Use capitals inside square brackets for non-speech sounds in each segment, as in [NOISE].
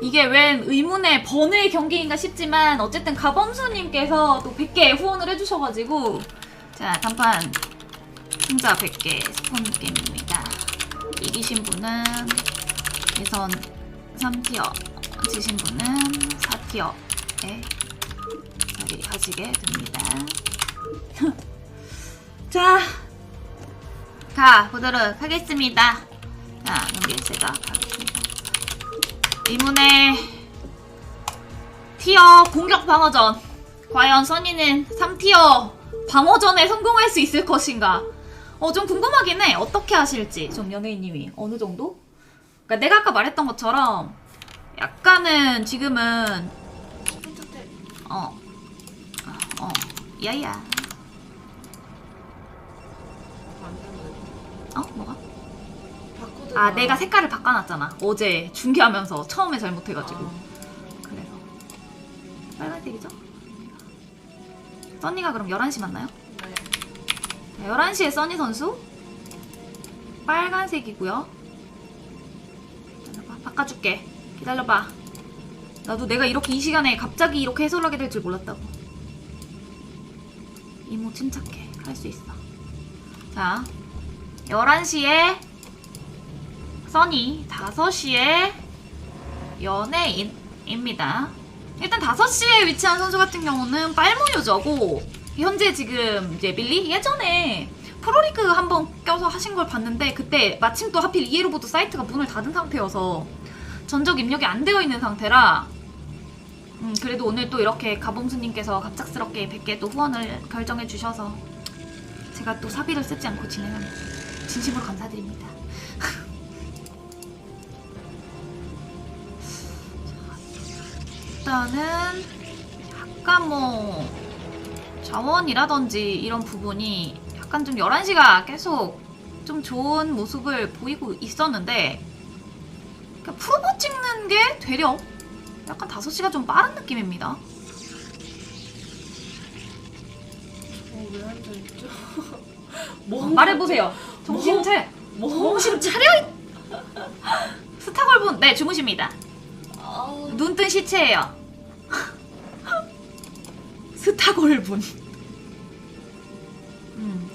이게 웬 의문의 번외 경기인가 싶지만 어쨌든 가범수님께서 또 100개 후원을 해주셔가지고 자 단판 승자 100개 스폰 게임입니다. 이기신 분은 예선 3티어 지신 분은 4티어에 자리 하시게 됩니다. [LAUGHS] 자, 가 보도록 하겠습니다. 자, 여기 시작하겠습니다. 이문의 티어 공격 방어전. 과연 써니는 3티어 방어전에 성공할 수 있을 것인가? 어, 좀 궁금하긴 해. 어떻게 하실지. 좀 연예인님이 어느 정도? 그러니까 내가 아까 말했던 것처럼 약간은 지금은 어, 어, 어, 야야. 어, 뭐가? 아, 내가 색깔을 바꿔놨잖아. 어제 중계하면서 처음에 잘못해가지고. 그래서. 빨간색이죠? 써니가 그럼 11시 맞나요? 자, 11시에 써니 선수. 빨간색이고요. 기다려봐. 바꿔줄게. 기다려봐. 나도 내가 이렇게 이 시간에 갑자기 이렇게 해설을 하게 될 줄 몰랐다고. 이모 침착해. 할 수 있어. 자, 11시에 써니, 5시에 연예인입니다. 일단 5시에 위치한 선수 같은 경우는 빨무유저고 현재 지금 이제 밀리 예전에 프로리그 한번 껴서 하신 걸 봤는데 그때 마침 또 하필 이에로보드 사이트가 문을 닫은 상태여서 전적 입력이 안 되어 있는 상태라 음, 그래도 오늘 또 이렇게 가봉수님께서 갑작스럽게 100개 또 후원을 결정해 주셔서 제가 또 사비를 쓰지 않고 진행합니다. 진심으로 감사드립니다. 일단은 약간 뭐 자원이라든지 이런 부분이 약간 좀 11시가 계속 좀 좋은 모습을 보이고 있었는데 그러니까 프로보 찍는 게 되려 약간 5시가 좀 빠른 느낌입니다. 어왜 앉아 있죠? 어, 말해보세요. 정신 뭐? 차려. 뭐? 정신 차려. 스타골분 네 주무십니다. 아, 눈뜬 시체예요. 스타골분. 음,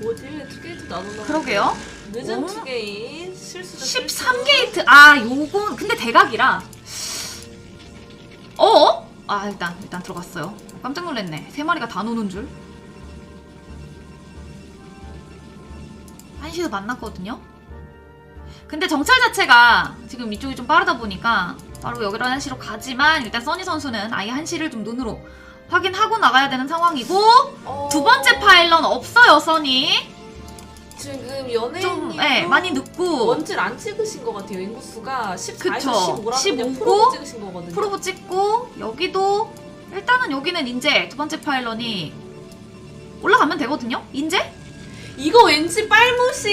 뭐지? 투게이트 나누나? 그러게요. 늦은 어? 투게이트 실수다. 13 게이트. 아, 요건 근데 대각이라. 어? 아, 일단 일단 들어갔어요. 깜짝 놀랐네. 세 마리가 다 노는 줄. 한시도 만났거든요. 근데 정찰 자체가 지금 이쪽이 좀 빠르다 보니까 바로 여기로 한시로 가지만 일단 써니 선수는 아예 한시를 좀 눈으로 확인하고 나가야 되는 상황이고 어, 두 번째 파일런 없어요 써니 지금 연예인 좀 예, 많이 늦고 원질 안 찍으신 것 같아요. 인구수가 14에서 그쵸. 15라고 15 15 프로 찍으신 거거든요. 프로브 찍고 여기도 일단은 여기는 인제 두 번째 파일런이 올라가면 되거든요. 인제? 이거 왠지 빨무식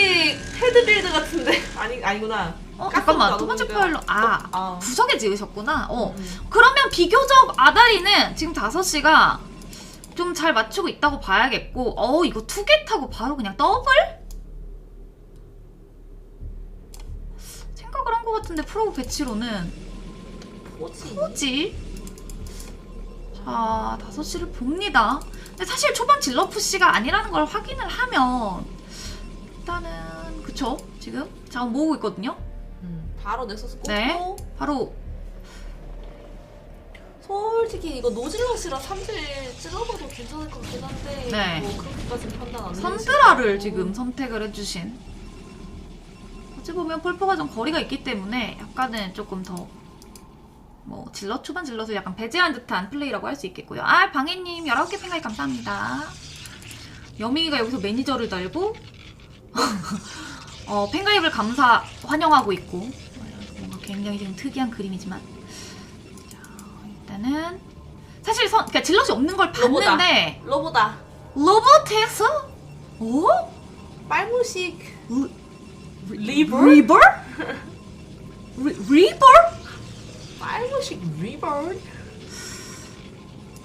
헤드빌드 같은데 [LAUGHS] 아니 아니구나. 어 잠깐만 두 번째. 파일런 아 아. 구석에 지으셨구나. 어 음. 그러면 비교적 아다리는 지금 5시가 좀 잘 맞추고 있다고 봐야겠고 어 이거 투겟 타고 바로 그냥 더블? 생각을 한 것 같은데 프로브 배치로는 뭐지? 뭐지? 자, 5시를 봅니다. 근데 사실 초반 질러 푸시가 아니라는 걸 확인을 하면 일단은 그쵸? 지금 자원 모으고 있거든요. 음, 바로 넥서스 꽂고 네. 바로 솔직히 이거 노질럿이라 3질 찔러봐도 괜찮을 것 같긴 한데 네. 뭐 그렇게까지는 판단 안 선드라를. 지금 선택을 해주신 어찌 보면 폴포가 좀 거리가 있기 때문에 약간은 조금 더 뭐 질럿 초반 질럿을 약간 배제한 듯한 플레이라고 할 수 있겠고요. 아 방해님 19개 팬가입 감사합니다. 여미가 여기서 매니저를 달고 [LAUGHS] 어, 팬가입을 감사 환영하고 있고 뭔가 굉장히 지금 특이한 그림이지만 자 일단은 사실 선, 그러니까 질럿이 없는 걸. 봤는데 로보다 로보텍스? 오? 빨무식 리버? 리버? 리버? 빨무식 리버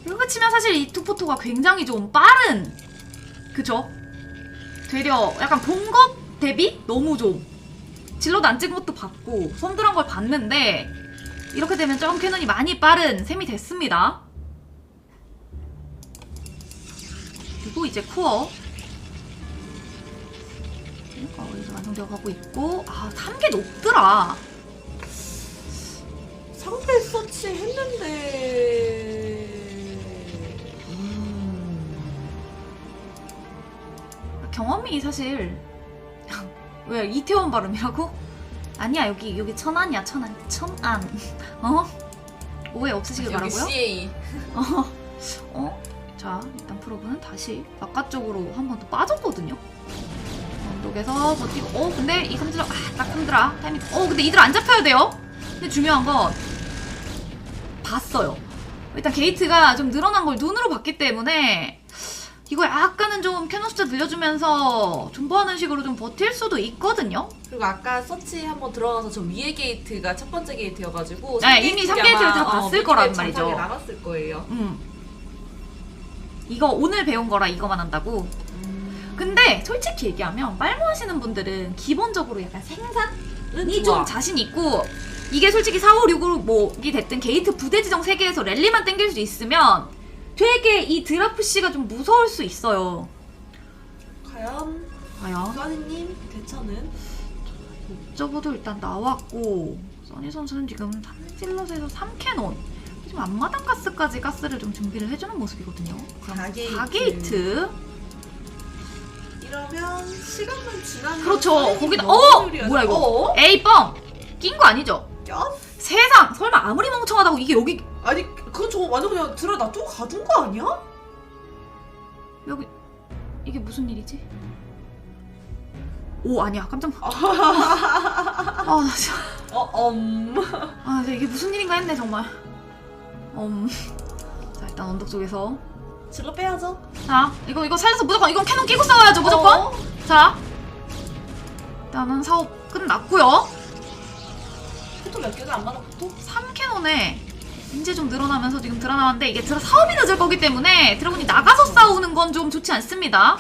이렇게 치면 사실 이 투포토가 굉장히 좀 빠른 그쵸? 되려 약간 본것 대비 너무 좀 질러도 안 찍은 것도 봤고 손들한 걸 봤는데 이렇게 되면 점 캐논이 많이 빠른 셈이 됐습니다. 그리고 이제 쿠어 어, 이제 완성되어 가고 있고 아 3개 높더라. 상대 서치 했는데. 음. 경험이 사실 왜 이태원 발음이라고? 아니야 여기 여기 천안이야 천안 천안 [LAUGHS] 어 오해 없으시길 여기 바라고요. CA. [LAUGHS] 어, 어? 자, 일단 프로브는 다시 바깥쪽으로 한 번 더 빠졌거든요. 언덕에서 버티고, 어, 근데 이 삼드라, 아, 딱 삼드라. 타이밍, 어, 근데 이들 안 잡혀야 돼요? 근데 중요한 건, 봤어요. 일단 게이트가 좀 늘어난 걸 눈으로 봤기 때문에, 이거 약간은 좀 캐논 숫자 늘려주면서 존버하는 식으로 좀 버틸 수도 있거든요. 그리고 아까 서치 한번 들어가서 저 위에 게이트가 첫 번째 게이트여가지고 네, 이미 삼 게이트를 다 봤을 거란 말이죠. 나갔을 거예요. 음. 이거 오늘 배운 거라 이거만 한다고? 근데 솔직히 얘기하면 빨무 하시는 분들은 기본적으로 약간 생산이 좀 자신 있고 이게 솔직히 4, 5, 6으로 뭐이 됐든 게이트 부대 지정 3개에서 랠리만 땡길 수 있으면 되게 이 드라프 씨가 좀 무서울 수 있어요. 과연 과연 써니님 대처는 옵저버도 일단 나왔고 써니 선수는 지금 3질럿에서 3캐논 지금 앞마당 가스까지 가스를 좀 준비를 해주는 모습이거든요. 그럼 사 게이트. 4게이트 이러면 시간만 지나면 그렇죠. 거기다 너무 어. 뭐야 이거? 어? 에이 뻥! 낀 거 아니죠? 야? 세상 설마 아무리 멍청하다고 이게 여기 아니 그거 저거 완전 그냥 들어 놔두고 가둔 거 아니야? 여기 이게 무슨 일이지? 오 아니야 깜짝 [LAUGHS] 아나 진짜 어, 음. 아 진짜 이게 무슨 일인가 했네 정말 음. 자 일단 언덕 쪽에서 질러 빼야죠. 자 이거 이거 살려서 무조건 이건 캐논 끼고 싸워야죠 무조건 어? 자 일단은 사업 끝났고요 포토 몇 개가 안 맞아, 포토? 3캐논에 이제 좀 늘어나면서 지금 드러나는데 이게 드라 사업이 늦을 거기 때문에 드래곤이 나가서 싸우는 건 좀 좋지 않습니다.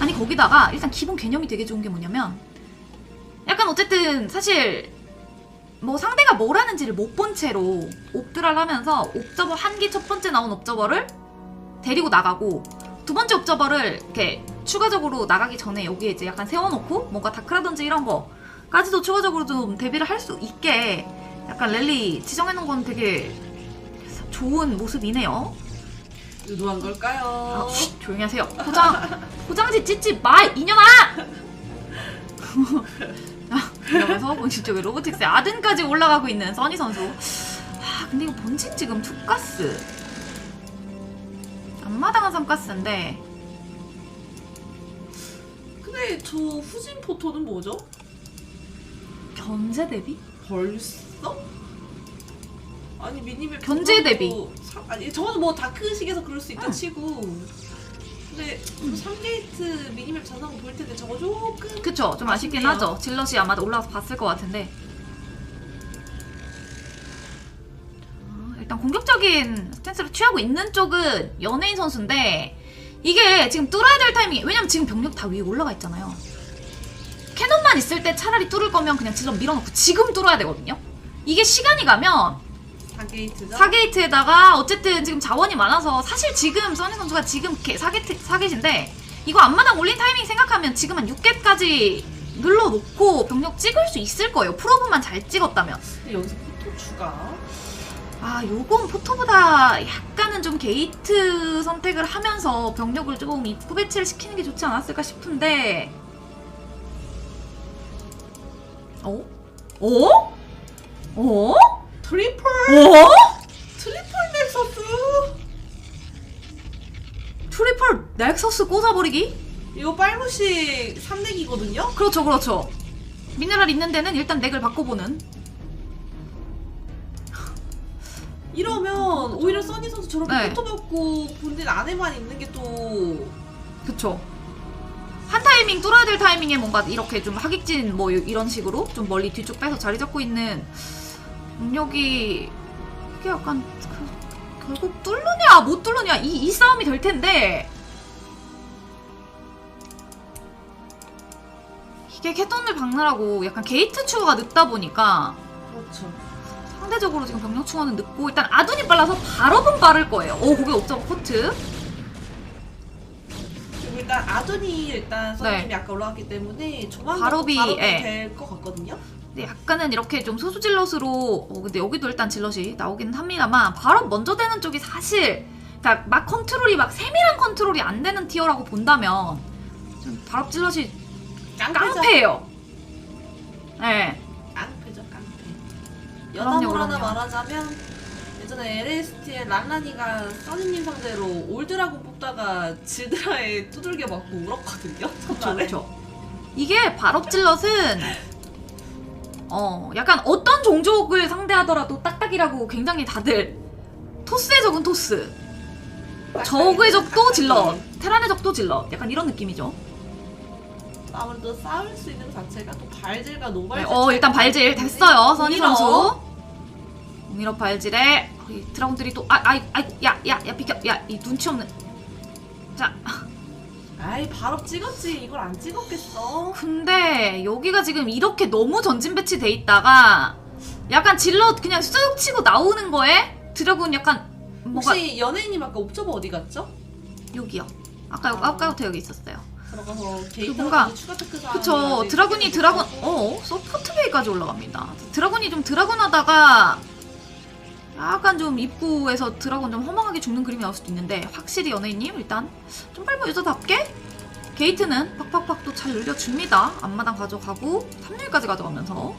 아니 거기다가 일단 기본 개념이 되게 좋은 게 뭐냐면 약간 어쨌든 사실 뭐 상대가 뭘 하는지를 못 본 채로 옵드라를 하면서 옵저버 한 개 첫 번째 나온 옵저버를 데리고 나가고 두 번째 옵저버를 이렇게 추가적으로 나가기 전에 여기에 이제 약간 세워놓고 뭔가 다크라든지 이런 거까지도 추가적으로 좀 대비를 할 수 있게 약간 랠리 지정해놓은 건 되게 좋은 모습이네요. 의도한 걸까요? 아, 쉿, 조용히 하세요. 포장, [LAUGHS] 포장지 찢지 마, 이년아! 아, [LAUGHS] 이러면서 본질적으로 로보틱스의 아든까지 올라가고 있는 써니 선수. 아, 근데 이거 본진 지금 투가스. 앞마당은 3가스인데, 근데 저 후진 포토는 뭐죠? 견제 대비? 벌써? 아니 미니맵 견제 대비. 사- 아니 저거는 뭐 다크식에서 그럴 수 있다 응. 치고 근데 3게이트 미니맵 전상 볼 텐데 저거 조금 그쵸, 좀 아쉽긴 아쉽네요. 하죠. 질럿이 아마 올라와서 봤을 것 같은데. 자, 일단 공격적인 스탠스를 취하고 있는 쪽은 연예인 선수인데 이게 지금 뚫어야 될 타이밍이 왜냐면 지금 병력 다 위에 올라가 있잖아요. 캐논만 있을 때 차라리 뚫을 거면 그냥 질럿 밀어놓고 지금 뚫어야 되거든요. 이게 시간이 가면 4게이트죠? 4게이트에다가 어쨌든 지금 자원이 많아서 사실 지금 써니 선수가 지금 4게이트, 4게이트인데 이거 앞마당 올린 타이밍 생각하면 지금 한 6게이트까지 눌러놓고 병력 찍을 수 있을 거예요. 프로브만 잘 찍었다면. 근데 여기서 포토 추가 아, 요건 포토보다 약간은 좀 게이트 선택을 하면서 병력을 조금 입구 배치를 시키는 게 좋지 않았을까 싶은데. 어? 어? 어? 트리플 어? 트리플 넥서스 트리플 넥서스 꽂아버리기? 이거 빨무식 3넥이거든요? 그렇죠, 그렇죠. 미네랄 있는 데는 일단 넥을 바꿔보는. 이러면 오히려 써니 선수 저렇게 네. 포토 먹고 본진 안에만 있는 게 또 그쵸. 한 타이밍 뚫어야 될 타이밍에 뭔가 이렇게 좀 하객진 뭐 이런 식으로 좀 멀리 뒤쪽 빼서 자리 잡고 있는 능력이 이게 약간 그, 결국 뚫느냐 못 뚫느냐 이, 이 싸움이 될 텐데 이게 캐톤을 박느라고 약간 게이트 추가가 늦다 보니까 그렇죠. 상대적으로 지금 병력 충원은 늦고 일단 아둔이 빨라서 발업은 빠를 거예요. 오 거기 옵저버 코트. 그리고 일단 아둔이 일단 선생님이 네. 아까 올라갔기 때문에 조만간 발업이, 발업이 예. 될것 같거든요. 근데 약간은 이렇게 좀 소수 질럿으로 어 근데 여기도 일단 질럿이 나오긴 합니다만 발업 먼저 되는 쪽이 사실 그러니까 막 컨트롤이 막 세밀한 컨트롤이 안 되는 티어라고 본다면 좀 발업 질럿이 깡패예요. 네. 깡패죠 깡패. 그럼요, 여담으로 하나 그럼요. 말하자면 예전에 LST의 란란이가 써니님 상대로 올드라곤 뽑다가 질드라에 두들겨 맞고 울었거든요. 첫날에. 그렇죠. 이게 발업 질럿은 어 약간 어떤 종족을 상대하더라도 딱딱이라고 굉장히 다들 토스의 적은 토스, 적의 적도 질럿, 테란의 적도 질럿, 약간 이런 느낌이죠. 아무래도 싸울 수 있는 것 자체가 또 발질과 노발. 네, 어 일단 발질 됐어요, 써니 공일업. 선수. 공일업 발질에 어, 이 드라군들이 또 아, 아이 아이고 야야야 비켜 야 이 눈치 없는 자 아이 발업 찍었지 이걸 안 찍었겠어. 근데 여기가 지금 이렇게 너무 전진 배치돼 있다가 약간 질러 그냥 쑥 치고 나오는 거에 드래곤 약간 뭔가 혹시 연예인님 아까 옵저버 어디 갔죠? 여기요. 아까 아. 아까부터 여기 있었어요. 들어가서 게이트 뭔가- 추가 테크 그쵸. 드라군이 드라군 어 서포트 베이까지 올라갑니다. 드라군이 좀 드라군 하다가 약간 좀 입구에서 드라군 좀 허망하게 죽는 그림이 나올 수도 있는데 확실히 연예인님 일단 좀 빨리 유저답게 게이트는 팍팍팍 또잘 늘려줍니다. 앞마당 가져가고 3률까지 가져가면서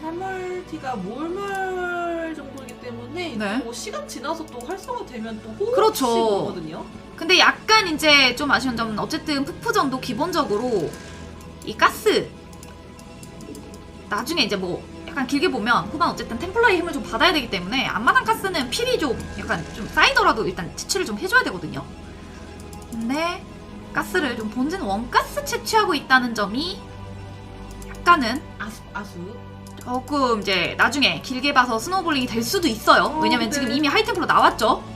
3월티가 몰몰 정도이기 때문에 네. 뭐 시간 지나서 또 활성화되면 또 호흡이 그렇죠. 오거든요. 근데 약 간 이제 좀 아쉬운 점은 어쨌든 푸푸전도 기본적으로 이 가스 나중에 이제 뭐 약간 길게 보면 후반 어쨌든 템플러의 힘을 좀 받아야 되기 때문에 앞마당 가스는 필이 좀 약간 좀 쌓이더라도 일단 채취를 좀 해줘야 되거든요. 근데 가스를 좀 본진 원가스 채취하고 있다는 점이 약간은 아수 아수. 조금 이제 나중에 길게 봐서 스노우볼링이 될 수도 있어요. 어, 왜냐면 네. 지금 이미 하이템프로 나왔죠.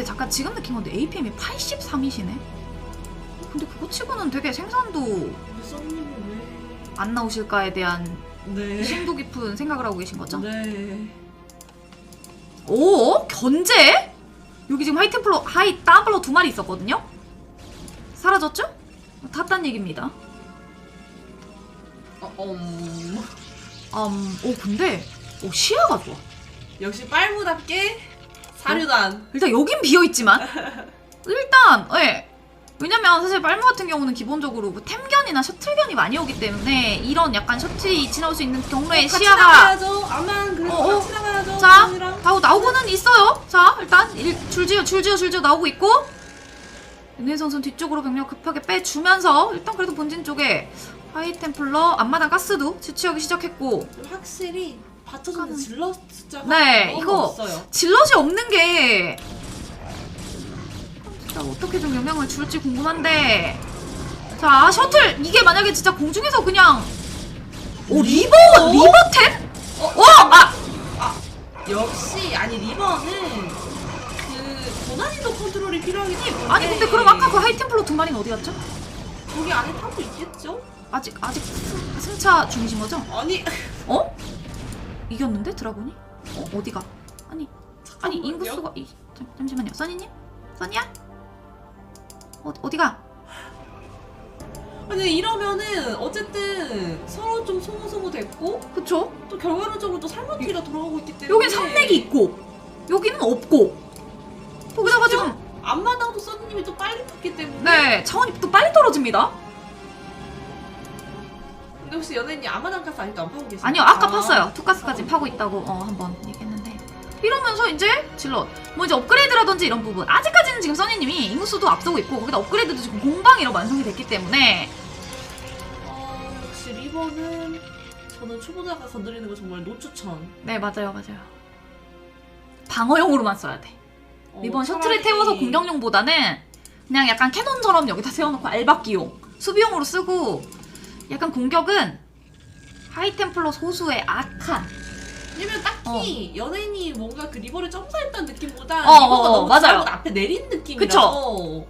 근데 잠깐 지금 느낀 건데 APM이 83이시네. 근데 그거 치고는 되게 생산도 근데 왜? 안 나오실까에 대한 네. 심도 깊은 생각을 하고 계신 거죠? 네. 오 견제? 여기 지금 하이 템플러 하이 따블러 두 마리 있었거든요. 사라졌죠? 탔단 얘기입니다. 어, 음. 음, 오 근데 오 시야가 좋아. 역시 빨무답게 사류단. 일단 여긴 비어 있지만 일단 예. 왜냐면 사실 빨무 같은 경우는 기본적으로 뭐 템견이나 셔틀견이 많이 오기 때문에 이런 약간 셔틀이 지나올 수 있는 경로의 같이 시야가 나가야죠. 아만 그래도 어, 어. 같이 나가야죠. 자, 언니랑. 다 나오고는 있어요. 자, 일단 일, 줄지어 줄지어 줄지어 나오고 있고 윤혜 선수는 뒤쪽으로 병력 급하게 빼주면서 일단 그래도 본진 쪽에 하이템플러 앞마당 가스도 채취하기 시작했고 확실히 받쳐주는 질러 숫자가 네, 너무 이거 없어요. 질럿이 없는 게 진짜 어떻게 좀 영향을 줄지 궁금한데 자 셔틀 이게 만약에 진짜 공중에서 그냥 오 리버 리버템? 어? 아! 역시 아니 리버는 그 고난이도 컨트롤이 필요하기 때문에 아니 근데 그럼 아까 그 하이템플러 두 마리는 어디 갔죠? 거기 안에 타고 있겠죠? 아직 아직 승- 승차 중이신 거죠? 아니 어? [LAUGHS] 이겼는데 드라곤이? 어 어디가? 아니 아니. 인구수가 이, 잠, 잠시만요 써니님? 써니야? 어, 어디가? 아니 이러면은 어쨌든 서로 좀 소모소모 됐고 그쵸? 또 결과론적으로 또 살모티가 돌아가고 있기 때문에 여긴 산맥이 있고 여기는 없고 거기다가 지금 앞마당도 써니님이 또 빨리 탔기 때문에 네 차원이 또 빨리 떨어집니다 근데 혹시 연예인이 앞마당 가스 아직도 안 파고 계세요? 아니요 아까 아. 팠어요. 투가스까지 파고 있다고 어 한번 얘기했는데. 이러면서 이제 질럿. 뭐 이제 업그레이드라든지 이런 부분. 아직까지는 지금 써니님이 인구수도 앞서고 있고 거기다 업그레이드도 지금 공방이로 완성이 됐기 때문에. 어, 역시 리버는 저는 초보자가 건드리는 거 정말 노추천. 네 맞아요 맞아요. 방어용으로만 써야 돼. 어, 이번 셔틀에 차라리- 태워서 공격용보다는 그냥 약간 캐논처럼 여기다 세워놓고 알박기용 수비용으로 쓰고 약간 공격은 하이템플러 소수의 악한 왜냐면 딱히 연예인이 뭔가 그 리버를 점사했다는 느낌보다 어, 리버가 어, 너무 맞아요. 잘못 앞에 내린 느낌이라서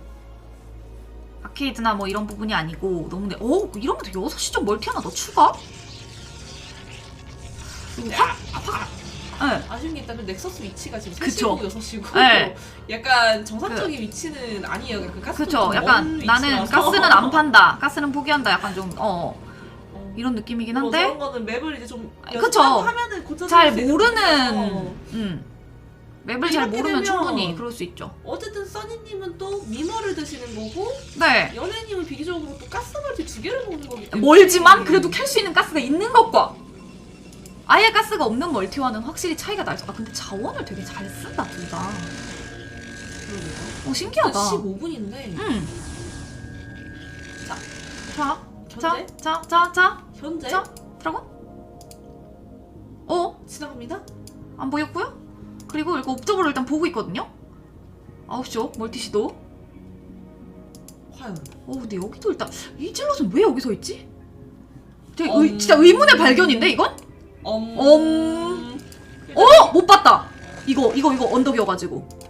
아케이드나 뭐 이런 부분이 아니고 너무 내. 오 이런 것도 6시 좀 멀티 하나 더 추가? 그리고 확. 아, 네. 아쉬운 게 있다면 넥서스 위치가 지금 그쵸. 3시고 6시고 네. [LAUGHS] 약간 정상적인 위치는 아니에요. 그 가스 그쵸. 약간 나는 가스는 안 판다. 가스는 포기한다. 약간 좀 어. 이런 느낌이긴 뭐 한데 저런 거는 맵을 이제 좀 아, 그쵸. 하면은 고쳐 잘 모르는 어. 음. 맵을 잘 이렇게 모르면 되면- 충분히 그럴 수 있죠. 어쨌든 써니님은 또 미머를 드시는 거고 네. 연예인님은 비교적으로 또 가스멀티 두 개를 먹는 거기 때문에 멀지만 그래도 캘 수 있는 가스가 있는 것과 아예 가스가 없는 멀티와는 확실히 차이가 나죠. 아 근데 자원을 되게 잘 쓴다 둘 다. 오 신기하다. 15분인데 음. 자, 자, 자, 현재 자, 자, 자, 현재 자, 드라곤. 어? 지나갑니다. 안 보였고요? 그리고 이거 옵저버를 일단 보고 있거든요. 9시죠 멀티 시도. 과연 어 근데 여기도 일단 이 질럿은 왜 여기 서 있지? 되게 음. 의, 진짜 의문의 발견인데 이건? 엄 엄. 어! 못 봤다! 이거, 이거, 이거 언덕이어가지고.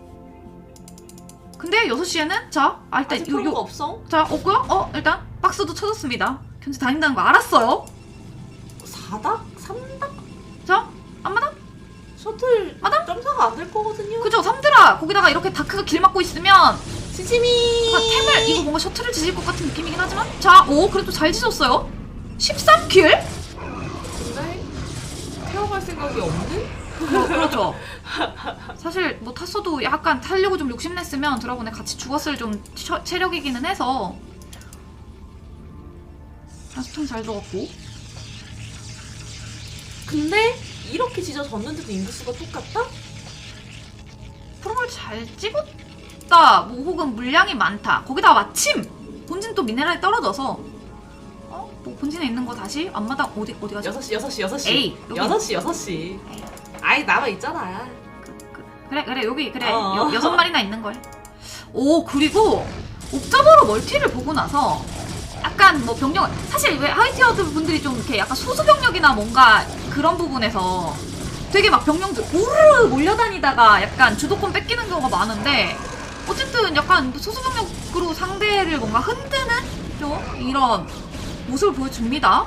근데 6시에는, 자, 아, 일단, 아직 요, 프로가 요, 없어. 자, 없고요 어, 일단, 박스도 쳐졌습니다. 현재 다닌다는 거 알았어요. 4닥? 3닥? 자, 앞마당? 셔틀 마당? 점사가 안 될 거거든요. 그죠, 삼드라! 거기다가 이렇게 다크가 길 막고 있으면, 지짐이 아, 템을, 이거 뭔가 셔틀을 지질 것 같은 느낌이긴 하지만, 자, 오, 그래도 잘 지졌어요. 13킬? 태워갈 생각이 없는? 뭐, 그렇죠. 사실 뭐 탔어도 약간 타려고 좀 욕심냈으면 드라곤에 같이 죽었을 좀 처- 체력이기는 해서 스톰 잘 들어갔고 근데 이렇게 지져졌는데도 인구수가 똑같다? 프로를 잘 찍었다 뭐 혹은 물량이 많다 거기다가 마침 본진 또 미네랄이 떨어져서 어? 뭐 본진에 있는 거 다시 앞마당 어디 어디 가죠? 6시 6시 6시 에이, 여기. 6시 6시 아이 남아 있잖아 그, 그, 그래 그래 여기 그래 어. 여, 여섯 마리나 있는 걸. 오 그리고 옵저버로 멀티를 보고 나서 약간 뭐 병력 사실 왜 하이티어드 분들이 좀 이렇게 약간 소수 병력이나 뭔가 그런 부분에서 되게 막 병력들 우르르 몰려다니다가 약간 주도권 뺏기는 경우가 많은데 어쨌든 약간 소수 병력으로 상대를 뭔가 흔드는 좀 이런 모습을 보여줍니다.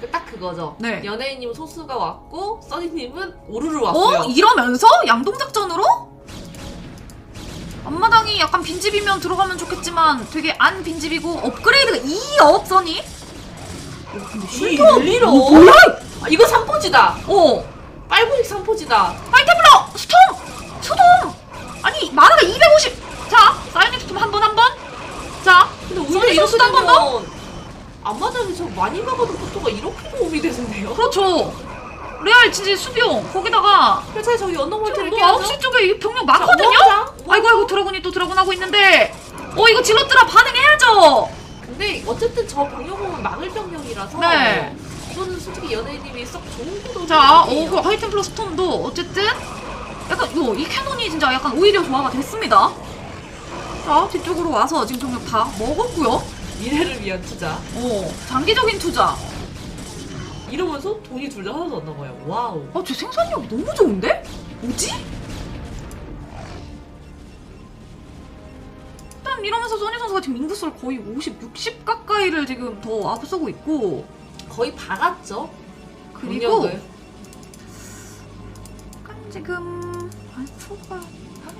그딱 그거죠 네. 연예인님은 소수가 왔고 써니님은 오르르 왔어요 어? 이러면서 양동작전으로? 앞마당이 약간 빈집이면 들어가면 좋겠지만 되게 안 빈집이고 업그레이드가 2업 써니? 어, 근데 이 쉴드 일리로. 어, 뭐야? 아, 이거 3포지다 어 빨무익 3포지다 파이템블러 스톰! 수동! 아니 마라가 250! 자 사이닉 스톰 한 번 한 번 자 근데 오히려 써니 이렇게 선수도 한번 더? 되면 앞마당에 저 많이 막아둔 속도가 이렇게 도움이 되는데요 그렇죠 레알 진짜 수비용 거기다가 차라리 저기 언덕 멀티를 뭐 깨야죠 9시 쪽에 이 병력 많거든요? 우왕좌, 아이고 아이고 드래곤이 또 드래곤 하고 있는데 어 이거 질럿들아 반응해야죠 근데 어쨌든 저 병력은 막을 병력이라서 네. 이거는 솔직히 연예인님이 썩 좋은 구도 자, 어, 그 하이템 플러 스 톰도 어쨌든 약간 요, 이 캐논이 진짜 약간 오히려 조화가 됐습니다. 자, 뒤쪽으로 와서 지금 병력 다 먹었고요. 미래를 위한 투자 어, 장기적인 투자. 이러면서 돈이 둘 다 하나도 안 나가요 와우 아, 저 생산력이 너무 좋은데? 뭐지? 일단 이러면서 소니 선수가 지금 인구수를 거의 50, 60 가까이를 지금 더 앞서고 있고 거의 박았죠 그리고. 약간 지금 아니 프로가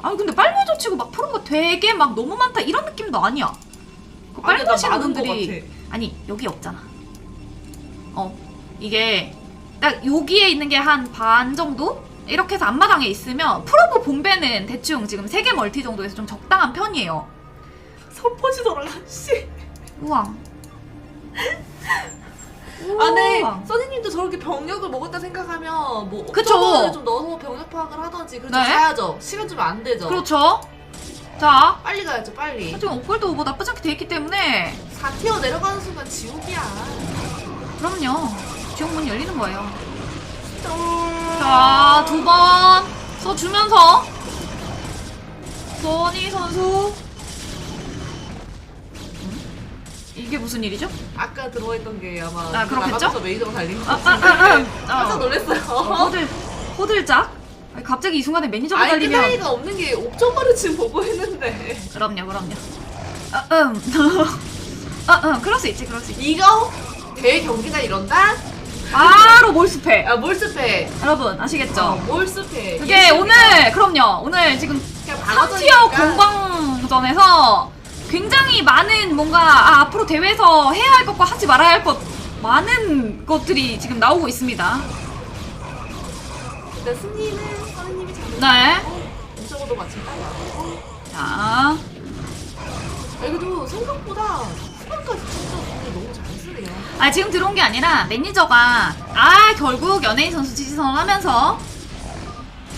아니 근데 빨무조 치고 막 프로가 되게 막 너무 많다 이런 느낌도 아니야. 그 아니, 나 하시는 많은 것 분들이. 아니 여기 없잖아. 어 이게 딱 여기에 있는 게 한 반 정도 이렇게 해서 앞마당에 있으면 프로보 본배는 대충 지금 세개 멀티 정도에서 좀 적당한 편이에요. 돌아가 씨 우왕. 아, 네. 우왕. 써니님도 저렇게 병력을 먹었다 생각하면 뭐 그쵸. 옵저버를 좀 넣어서 병력 파악을 하던지 그래도 네. 가야죠. 시간 주면 안 되죠. 그렇죠. 자 빨리 가야죠. 빨리. 지금 업글도 뭐 나쁘지 않게 돼 있기 때문에 4티어 내려가는 순간 지옥이야. 그럼요. 지옥문 열리는 거예요. 자, 두 번 써주면서 소니 선수 음? 이게 무슨 일이죠? 아까 들어있던 게 아마 아, 그렇겠죠? 나가면서 메이저가 달린 거 아, 아, 아, 아, [LAUGHS] 깜짝 어. 놀랐어요. 호들 호들짝? 아니, 갑자기 이 순간에 매니저가 아이 달리면 끄다리가 없는 게 옵저버를 지금 보고 있는데 그럼요, 그럼요. 아, 음. [LAUGHS] 아, 음, 그럴 수 있지, 그럴 수 있지. 이거 대경기가 이런다? 바로 몰수패. 아 몰스패 여러분 아시겠죠? 어, 몰스패 그게 오늘 그럼요. 오늘 지금 그냥 3티어 방어전이니까 공방전에서 굉장히 많은 뭔가 아, 앞으로 대회에서 해야 할 것과 하지 말아야 할 것 많은 것들이 지금 나오고 있습니다. 일단 승리는 네. 딱 나오고 자, 아, 그래도 생각보다 후반까지 진짜 돈을 너무 잘 쓰네요 아 지금 들어온 게 아니라 매니저가 아 결국 연예인 선수 지지선을 하면서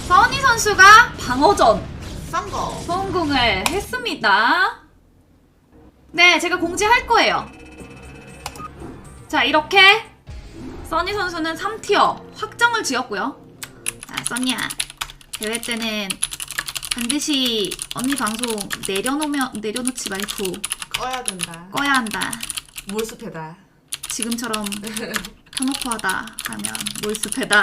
써니 선수가 방어전 싼 거 성공을 했습니다. 네, 제가 공지할 거예요. 자, 이렇게 써니 선수는 3티어 확정을 지었고요. 자, 써니야. 대회 때는 반드시 언니 방송 내려놓으면 내려놓지 말고 꺼야 된다 꺼야 한다. 몰스패다 지금처럼 [LAUGHS] 켜놓고 하다 하면 몰수패다.